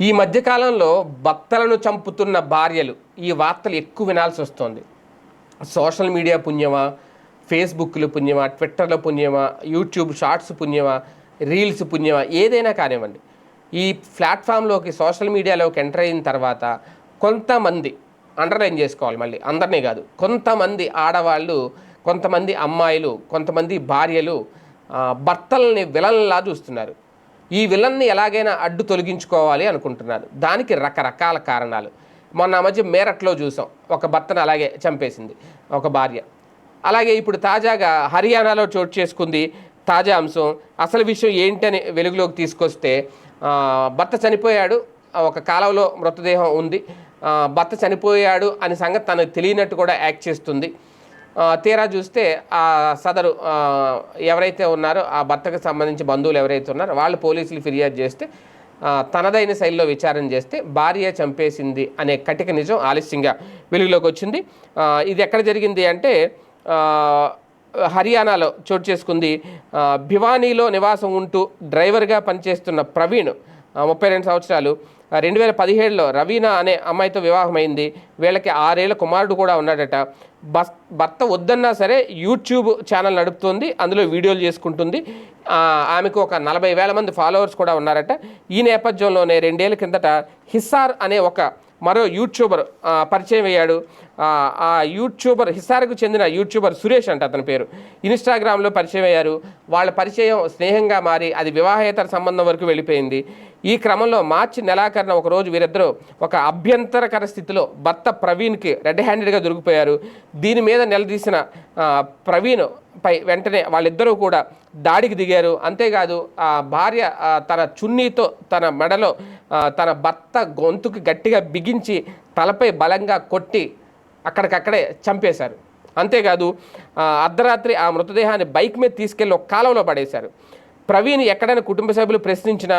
ఈ మధ్యకాలంలో భర్తలను చంపుతున్న భార్యలు ఈ వార్తలు ఎక్కువ వినాల్సి వస్తుంది. సోషల్ మీడియా పుణ్యమా? ఫేస్బుక్లు పుణ్యమా? ట్విట్టర్లో పుణ్యమా? యూట్యూబ్ షార్ట్స్ పుణ్యమా? రీల్స్ పుణ్యమా? ఏదైనా కానివ్వండి. ఈ ప్లాట్ఫామ్లోకి సోషల్ మీడియాలోకి ఎంటర్ అయిన తర్వాత కొంతమంది అండర్లైన్ చేసుకోవాలి మళ్ళీ. అందరినీ కాదు. కొంతమంది ఆడవాళ్ళు కొంతమంది అమ్మాయిలు కొంతమంది భార్యలు భర్తల్ని విలన్లా చూస్తున్నారు. ఈ విలన్ని ఎలాగైనా అడ్డు తొలగించుకోవాలి అనుకుంటున్నారు దానికి రకరకాల కారణాలు. మొన్న మధ్య మేరట్లో చూసాం. ఒక భర్తను అలాగే చంపేసింది. ఒక భార్య. అలాగే ఇప్పుడు తాజాగా హర్యానాలో చోటు చేసుకుంది తాజా అంశం. అసలు విషయం ఏంటని వెలుగులోకి తీసుకొస్తే భర్త చనిపోయాడు. ఒక కాలంలో మృతదేహం ఉంది. భర్త చనిపోయాడు అని సంగతి తనకు తెలియనట్టు కూడా యాక్ట్ చేస్తుంది. తీరా చూస్తే ఆ సదరు ఎవరైతే ఉన్నారో ఆ భర్తకు సంబంధించి బంధువులు ఎవరైతే ఉన్నారో వాళ్ళు పోలీసులు ఫిర్యాదు చేస్తే తనదైన శైలిలో విచారణ చేస్తే భార్య చంపేసింది అనే కటిక నిజం ఆలస్యంగా వెలుగులోకి వచ్చింది. ఇది ఎక్కడ జరిగింది అంటే హర్యానాలో చోటు చేసుకుంది. భివానీలో నివాసం ఉంటూ డ్రైవర్గా పనిచేస్తున్న ప్రవీణ్ ముప్పై రెండు సంవత్సరాలు రెండు వేల పదిహేడులో రవీనా అనే అమ్మాయితో వివాహమైంది. వీళ్ళకి ఆరేళ్ళ కుమారుడు కూడా ఉన్నాడట. బస్ భర్త వద్దన్నా సరే యూట్యూబ్ ఛానల్ నడుపుతుంది. అందులో వీడియోలు చేసుకుంటుంది. ఆమెకు ఒక నలభై వేల మంది ఫాలోవర్స్ కూడా ఉన్నారట. ఈ నేపథ్యంలోనే రెండేళ్ళ కిందట హిస్సార్ అనే ఒక మరో యూట్యూబర్ పరిచయం అయ్యాడు. ఆ, ఆ యూట్యూబర్ హిస్సార్కు చెందిన యూట్యూబర్ సురేష్ అంట అతని పేరు. ఇన్స్టాగ్రామ్లో పరిచయం అయ్యారు. వాళ్ళ పరిచయం స్నేహంగా మారి అది వివాహేతర సంబంధం వరకు వెళ్ళిపోయింది. ఈ క్రమంలో మార్చి నెలాఖరున ఒకరోజు వీరిద్దరూ ఒక అభ్యంతరకర స్థితిలో భర్త ప్రవీణ్కి రెడ్ హ్యాండెడ్గా దొరికిపోయారు. దీని మీద నిలదీసిన ప్రవీణ్ పై వెంటనే వాళ్ళిద్దరూ కూడా దాడికి దిగారు. అంతేకాదు ఆ భార్య తన చున్నీతో తన మెడలో తన భర్త గొంతుకు గట్టిగా బిగించి తలపై బలంగా కొట్టి అక్కడికక్కడే చంపేశారు. అంతేకాదు అర్ధరాత్రి ఆ మృతదేహాన్ని బైక్ మీద తీసుకెళ్ళి ఒక కాలంలో పడేశారు. ప్రవీణ్ ఎక్కడైనా కుటుంబ సభ్యులు ప్రశ్నించినా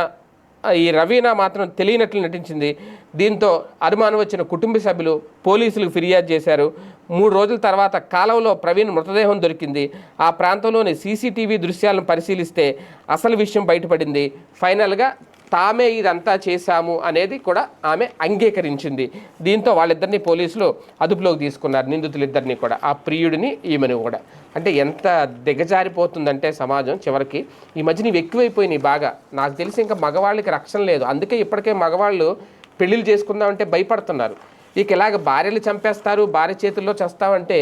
ఈ రవీనా మాత్రం తెలియనట్లు నటించింది. దీంతో అనుమానం వచ్చిన కుటుంబ సభ్యులు పోలీసులకు ఫిర్యాదు చేశారు. మూడు రోజుల తర్వాత కాలంలో ప్రవీణ్ మృతదేహం దొరికింది. ఆ ప్రాంతంలోని సీసీటీవీ దృశ్యాలను పరిశీలిస్తే అసలు విషయం బయటపడింది. ఫైనల్గా తామే ఇదంతా చేశాము అనేది కూడా ఆమె అంగీకరించింది. దీంతో వాళ్ళిద్దరిని పోలీసులు అదుపులోకి తీసుకున్నారు నిందితులిద్దరిని కూడా ఆ ప్రియుడిని ఈమెను కూడా. అంటే ఎంత దిగజారిపోతుందంటే సమాజం చివరికి. ఈ మధ్య ఇవి ఎక్కువైపోయినాయి బాగా. నాకు తెలిసి ఇంకా మగవాళ్ళకి రక్షణ లేదు. అందుకే ఇప్పటికే మగవాళ్ళు పెళ్ళిళ్ళు చేసుకుందామంటే భయపడుతున్నారు. ఇక ఇలాగ భార్యలు చంపేస్తారు భార్య చేతుల్లో చేస్తామంటే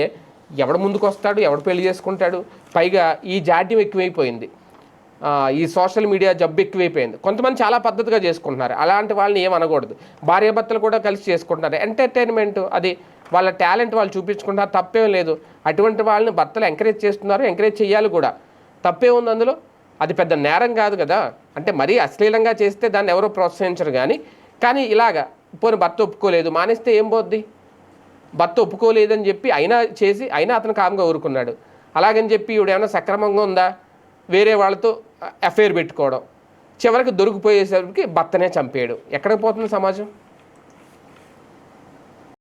ఎవడు ముందుకు వస్తాడు ఎవడు పెళ్ళి చేసుకుంటాడు? పైగా ఈ జాడ్యం ఎక్కువైపోయింది. ఈ సోషల్ మీడియా జబ్బు ఎక్కువైపోయింది. కొంతమంది చాలా పద్ధతిగా చేసుకుంటున్నారు. అలాంటి వాళ్ళని ఏం అనకూడదు. భార్యాభర్తలు కూడా కలిసి చేసుకుంటున్నారు. ఎంటర్టైన్మెంట్ అది వాళ్ళ టాలెంట్ వాళ్ళు చూపించుకుంటారు తప్పేం లేదు. అటువంటి వాళ్ళని భర్తలు ఎంకరేజ్ చేస్తున్నారు. ఎంకరేజ్ చేయాలి కూడా. తప్పే ఉంది అందులో? అది పెద్ద నేరం కాదు కదా? అంటే మరీ అశ్లీలంగా చేస్తే దాన్ని ఎవరో ప్రోత్సహించరు కానీ కానీ ఇలాగా పోనీ భర్త ఒప్పుకోలేదు. మానేస్తే ఏం పోద్ది? భర్త ఒప్పుకోలేదని చెప్పి అయినా చేసి అయినా అతను కామ్గా ఊరుకున్నాడు. అలాగని చెప్పి ఇవిడేమైనా ఏమైనా సక్రమంగా ఉందా? వేరే వాళ్ళతో అఫైర్ పెట్టుకోవడం. చివరికి దొరికిపోయేసరికి భర్తనే చంపేయడు. ఎక్కడికి పోతుంది సమాజం?